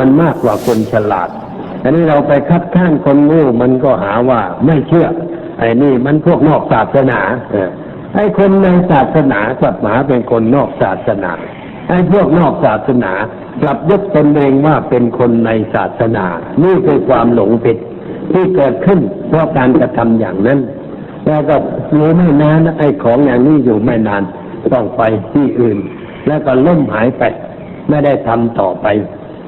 มันมากกว่าคนฉลาด อันนี้เราไปคัดค้านคนโง่มันก็หาว่าไม่เชื่อ ไอ้นี่มันพวกนอกศาสนาไอ้คนในศาสนากลับมาเป็นคนนอกศาสนาไอ้พวกนอกศาสนากลับยกตนเองว่าเป็นคนในศาสนา นี่คือความหลงผิดที่เกิดขึ้นเพราะการกระทำอย่างนั้น แล้วก็อยู่ไม่นานไอ้ของอย่างนี้อยู่ไม่นานต้องไปที่อื่น แล้วก็ล่มหายไป ไม่ได้ทำต่อไป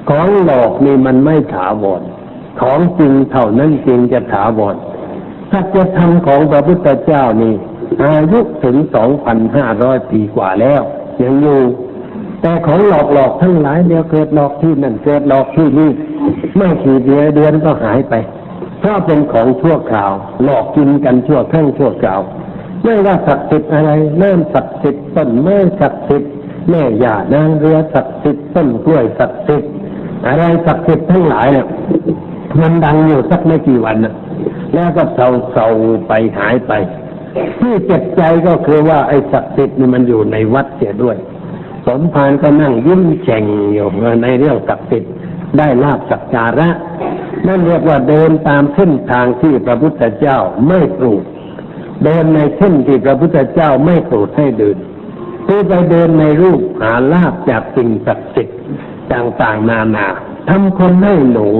ของหลอกนี่มันไม่ถาวร ของจริงเท่านั้นจริงจะถาวรถ้าจะทำของพระพุทธเจ้านี่ อายุถึงสองพันห้าร้อยปีกว่าแล้ว ยังอยู่ แต่ของหลอกหลอกทั้งหลายเดี๋ยวเกิดหลอกที่นั่นเกิดหลอกที่นี่ไม่กี่เดือนเดือนก็หายไปเพราะเป็นของชั่วคราว หลอกกินกันชั่วครั้งชั่วคราว ไม่ว่าศักดิ์สิทธิ์อะไรน้ำศักดิ์สิทธิ์ต้นไม้ศักดิ์สิทธิ์แม่ย่านางเรือศักดิ์สิทธิ์ต้นกล้วยศักดิ์สิทธิ์ อะไรศักดิ์สิทธิ์ทั้งหลายเนี่ยมันดังอยู่สักไม่กี่วันนะแล้วก็เศร้าเศร้าๆไปหายไป ที่เจ็บใจก็คือว่าไอ้ศักดิ์สิทธิ์นี่มันอยู่ในวัดเสียด้วย สมภารก็นั่งยิ้มแฉ่งอยู่ในเรื่องศักดิ์สิทธิ์ได้ลาบสักการะ นั่นเรียกว่าเดินตามเส้นทางที่พระพุทธเจ้าไม่ปลูกเดินในเส้นที่พระพุทธเจ้าไม่โปรดให้เดินคือไปเดินในรูปหาลาบจากสิ่งศักดิ์สิทธิ์ ต่างๆนานาทำคนให้หลง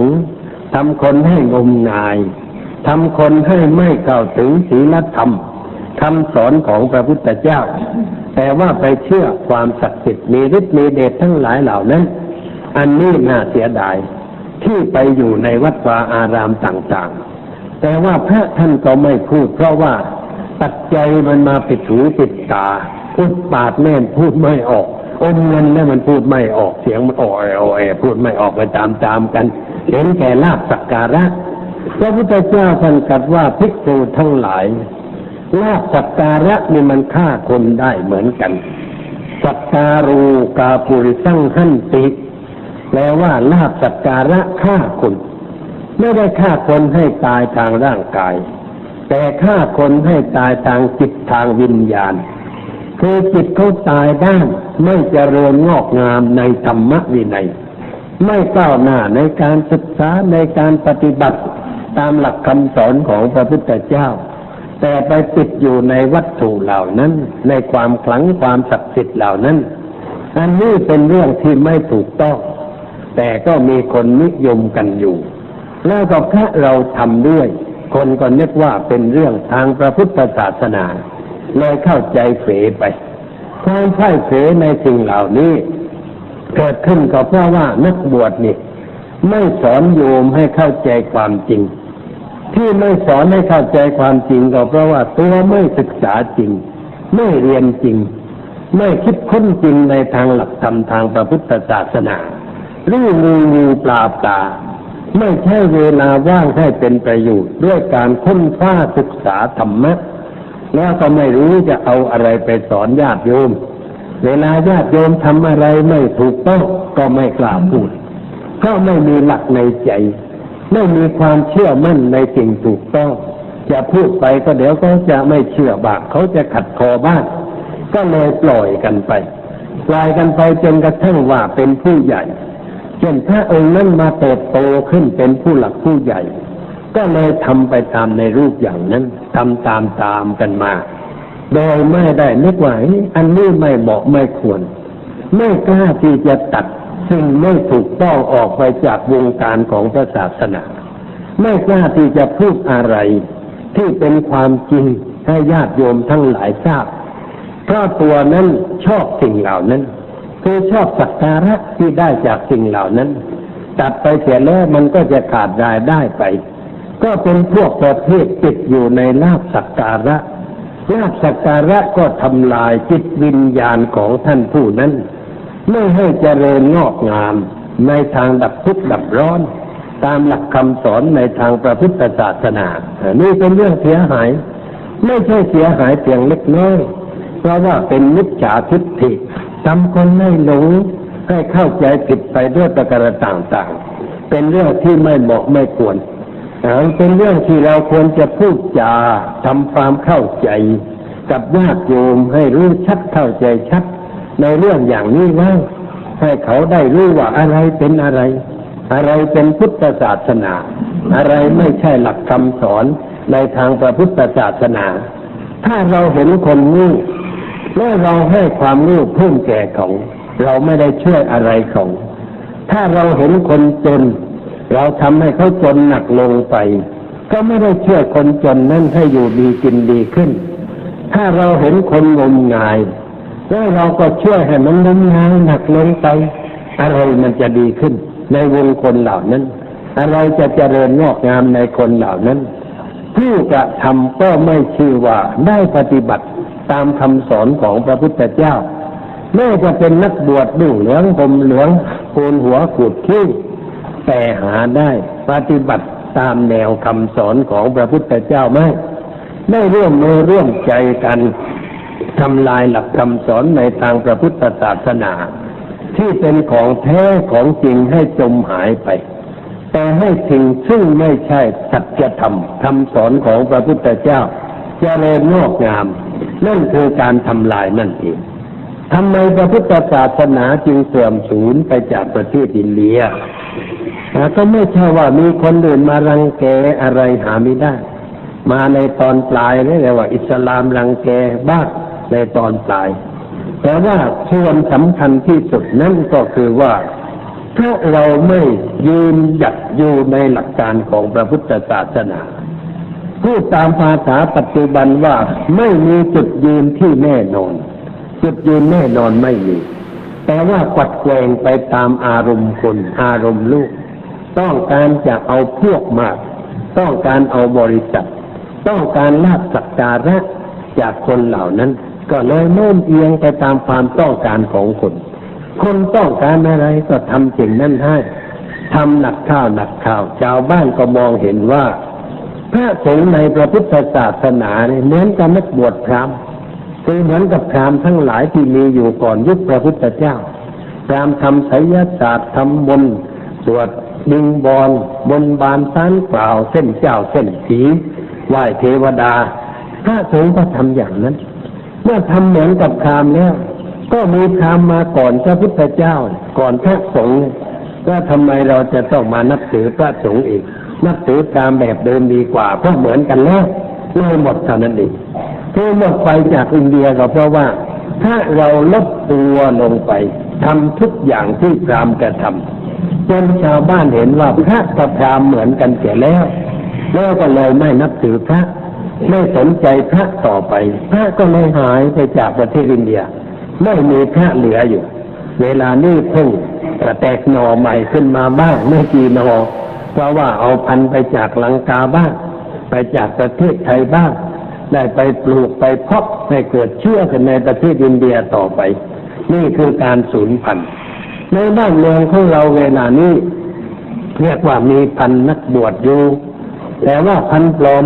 ทำคนให้งมงายทำคนให้ไม่เข้าถึงศีลธรรมคำสอนของพระพุทธเจ้า แต่ว่าไปเชื่อความศักดิ์สิทธิ์มีฤทธิ์มีเดชทั้งหลายเหล่านั้น อันนี้น่าเสียดาย ที่ไปอยู่ในวัดวาอารามต่างๆ แต่ว่าพระท่านก็ไม่พูด เพราะว่าตัดใจมันมาปิดหูปิดตาพูดปาดแม่นพูดไม่ออก อมเงินแล้วมันพูดไม่ออกเสียงมันอ่อยอ่อยพูดไม่ออกไปตามตามๆกัน เห็นแก่ลาบสักการะพระพุทธเจ้าท่านตรัสว่าภิกษุทั้งหลายลาบสักการะนี่มันฆ่าคนได้เหมือนกัน สักการูกาปุริสังหันติแปลว่าลาบสักการะฆ่าคนไม่ได้ฆ่าคนให้ตายทางร่างกาย แต่ฆ่าคนให้ตายทางจิตทางวิญญาณ คือจิตเขาตายด้านไม่เจริญงอกงามในธรรมวินัย ไม่ก้าวหน้าในการศึกษาในการปฏิบัติตามหลักคำสอนของพระพุทธเจ้า แต่ไปติดอยู่ในวัตถุเหล่านั้น ในความขลังความศักดิ์สิทธิ์เหล่านั้น อันนี้เป็นเรื่องที่ไม่ถูกต้อง แต่ก็มีคนนิยมกันอยู่ แล้วก็พระเราทำด้วย คนก็นึกว่าเป็นเรื่องทางพระพุทธศาสนา เลยเข้าใจเฝไปความพ่ายเผในสิ่งเหล่านี้ เกิดขึ้นก็เพราะว่านักบวชนี่ ไม่สอนโยมให้เข้าใจความจริง ที่ไม่สอนให้เข้าใจความจริงก็เพราะว่าตัวไม่ศึกษาจริง ไม่เรียนจริง ไม่คิดค้นจริงในทางหลักธรรมทางพระพุทธศาสนารู้งูงูปลาปลาไม่ใช่เวลาว่างให้เป็นประโยชน์ด้วยการค้นคว้าศึกษาธรรมะ แล้วก็ไม่รู้จะเอาอะไรไปสอนญาติโยม เวลาญาติโยมทำอะไรไม่ถูกต้องก็ไม่กล้าพูดเพราะไม่มีหลักในใจ ไม่มีความเชื่อมั่นในสิ่งถูกต้อง จะพูดไปก็เดี๋ยวก็จะไม่เชื่อบากเขาจะขัดคอบ้างก็เลยปล่อยกันไปปล่อยกันไปจนกระทั่งว่าเป็นผู้ใหญ่เช่นพระองค์นั้นมาเติบโตขึ้นเป็นผู้หลักผู้ใหญ่ ก็เลยทำไปตามในรูปอย่างนั้นทำตามตามกันมา โดยไม่ได้นึกว่าเฮ้ยอันนี้ไม่เหมาะไม่ควร ไม่กล้าที่จะตัดสิ่งไม่ถูกต้องออกไปจากวงการของพระศาสนา ไม่กล้าที่จะพูดอะไร ที่เป็นความจริงให้ญาติโยมทั้งหลายทราบเพราะตัวนั้นชอบสิ่งเหล่านั้นคือชอบสักการะที่ได้จากสิ่งเหล่านั้น ตัดไปเสียแล้วมันก็จะขาดรายได้ไป ก็เป็นพวกประเภทติดอยู่ในลาบสักการะลาบสักการะก็ทำลายจิตวิญญาณของท่านผู้นั้น ไม่ให้เจริญงอกงามในทางดับทุกข์ดับร้อน ตามหลักคำสอนในทางพระพุทธศาสนา นี่เป็นเรื่องเสียหาย ไม่ใช่เสียหายเพียงเล็กน้อย เพราะว่าเป็นมิจฉาทิฏฐิทำคนให้หลงให้เข้าใจผิดไปด้วยประการต่างๆ เป็นเรื่องที่ไม่เหมาะไม่ควร เป็นเรื่องที่เราควรจะพูดจาทำความเข้าใจ กับญาติโยมให้รู้ชัดเข้าใจชัด ในเรื่องอย่างนี้ว่าให้เขาได้รู้ว่าอะไรเป็นอะไร อะไรเป็นพุทธศาสนา อะไรไม่ใช่หลักคำสอนในทางพระพุทธศาสนา ถ้าเราเห็นคนงูและเราให้ความรู้เพิ่มแก่เขา เราไม่ได้ช่วยอะไรเขา ถ้าเราเห็นคนจน เราทำให้เขาจนหนักลงไป ก็ไม่ได้ช่วยคนจนนั้นให้อยู่ดีกินดีขึ้น ถ้าเราเห็นคนงมงายแล้วเราก็ช่วยให้มันงมงายหนักลงไป อะไรมันจะดีขึ้น ในวงคนเหล่านั้น อะไรจะเจริญงอกงามในคนเหล่านั้น ผู้กระทำก็ไม่ชื่อว่าได้ปฏิบัติตามคำสอนของพระพุทธเจ้าแม้จะเป็นนักบวชดุ่งเหลืองผมเหลืองโกนหัวขูดคิ้ว แต่หาได้ปฏิบัติตามแนวคำสอนของพระพุทธเจ้าไหมได้ร่วมมือร่วมใจกันทำลายหลักคำสอนในทางพระพุทธศาสนา ที่เป็นของแท้ของจริงให้จมหายไป แต่ให้สิ่งซึ่งไม่ใช่สัจธรรมคำสอนของพระพุทธเจ้าจเจริญงอกงาม นั่นคือการทำลายนั่นเองทำไมพระพุทธศาสนาจึงเสื่อมสูญไปจากประเทศอินเดีย ก็ไม่ใช่ว่ามีคนอื่นมารังแกอะไรหาไม่ได้ มาในตอนปลายนี่เรียกว่า อิสลามรังแกบ้างในตอนปลาย แต่ว่าส่วนสำคัญที่สุดนั่นก็คือว่าถ้าเราไม่ยืนหยัดอยู่ในหลักการของพระพุทธศาสนาพูดตามภาษาปัจจุบันว่าไม่มีจุดยืนที่แน่นอน จุดยืนแน่นอนไม่มี แต่ว่าปัดแกงไปตามอารมณ์คน อารมณ์ลูก ต้องการจะเอาพวกมาก ต้องการเอาบริษัท ต้องการลาบสักการะจากคนเหล่านั้น ก็เลยโน้มเอียงไปตามความต้องการของคน คนต้องการอะไรก็ทำสิ่งนั้นให้ทำหนักข้าวหนักข้าวชาวบ้านก็มองเห็นว่าพระสงฆ์ในพระพุทธศาสนาเนี่ยเหมือนกับนักบวชพราหมณ์ คือเหมือนกับพราหมณ์ทั้งหลายที่มีอยู่ก่อนยุคพระพุทธเจ้าพราหมณ์ทำไสยศาสตร์ทำมนต์สวดบิงบอนบนบานสานกล่าวเส้นเจ้าเส้นผีไหว้เทวดาพระสงฆ์ก็ทำอย่างนั้น เมื่อทำเหมือนกับพราหมณ์แล้ว ก็มีพราหมณ์มาก่อนพระพุทธเจ้า ก่อนพระสงฆ์ว่าทำไมเราจะต้องมานับถือพระสงฆ์อีก นับถือตามแบบเดิมดีกว่าเพราะเหมือนกันแล้ว เลยหมดเท่านั้นเองที่หมดไปจากอินเดียก็เพราะว่า ถ้าเราลดตัวลงไปทำทุกอย่างที่พรามกระทำจนชาวบ้านเห็นว่าพระกับพรามเหมือนกันเสียแล้ว แล้วก็เลยไม่นับถือพระ ไม่สนใจพระต่อไป พระก็เลยหายไปจากประเทศอินเดีย ไม่มีพระเหลืออยู่ เวลานี้เพิ่งแตกหน่อใหม่ขึ้นมาบ้างไม่กี่หน่อเพราะว่าเอาพันไปจากลังกาบ้าง ไปจากประเทศไทยบ้าง ได้ไปปลูกไปเพาะให้เกิดเชื่อกันในประเทศอินเดียต่อไป นี่คือการสูญพันธุ์ในบ้านเมืองของเราเวลานี้เรียกว่ามีพันนักบวชอยู่แต่ว่าพันปลอม